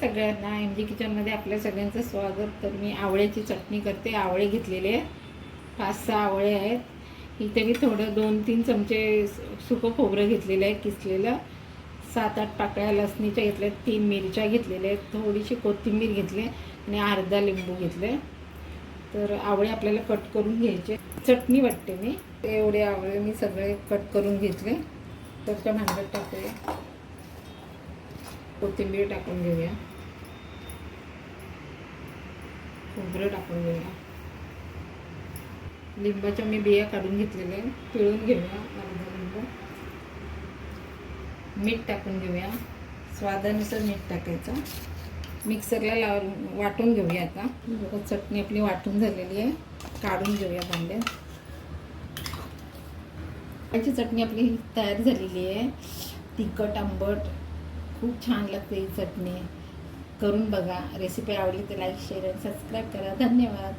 सगळ्यांना M G किचनमध्ये आपल्या सगळ्यांचं स्वागत. तर मी आवळ्याची चटणी करते. आवळे घेतलेले आहेत. पाच सहा आवळे आहेत. इथे मी थोडं दोन तीन चमचे सुकं खोबरं घेतलेलं आहे किसलेलं. सात आठ पाकळ्या लसणीच्या घेतल्या तीन मिरच्या घेतलेल्या आहेत. थोडीशी कोथिंबीर घेतली आणि अर्धा लिंबू घेतले तर आवळे आपल्याला कट करून घ्यायचे चटणी वाटते मी. ते एवढे आवळे मी सगळे कट करून घेतले. तर त्या भांड्यात टाकूया. कोथिंबीर टाकून घेऊया. खोबरं टाकून घेऊया. लिंबाच्या मी बिया काढून घेतलेल्या पिळून घेऊया अर्धा लिंब. मीठ टाकून घेऊया. स्वादानुसार मीठ टाकायचं. मिक्सरला लावून वाटून घेऊया आता. चटणी आपली वाटून झालेली आहे. काढून घेऊया भांड्यात. याची चटणी आपली तयार झालेली आहे. तिखट आंबट खूप छान लागते ही चटणी. करून बघा. रेसिपी आवडली तर लाईक शेअर आणि सबस्क्राईब करा. धन्यवाद.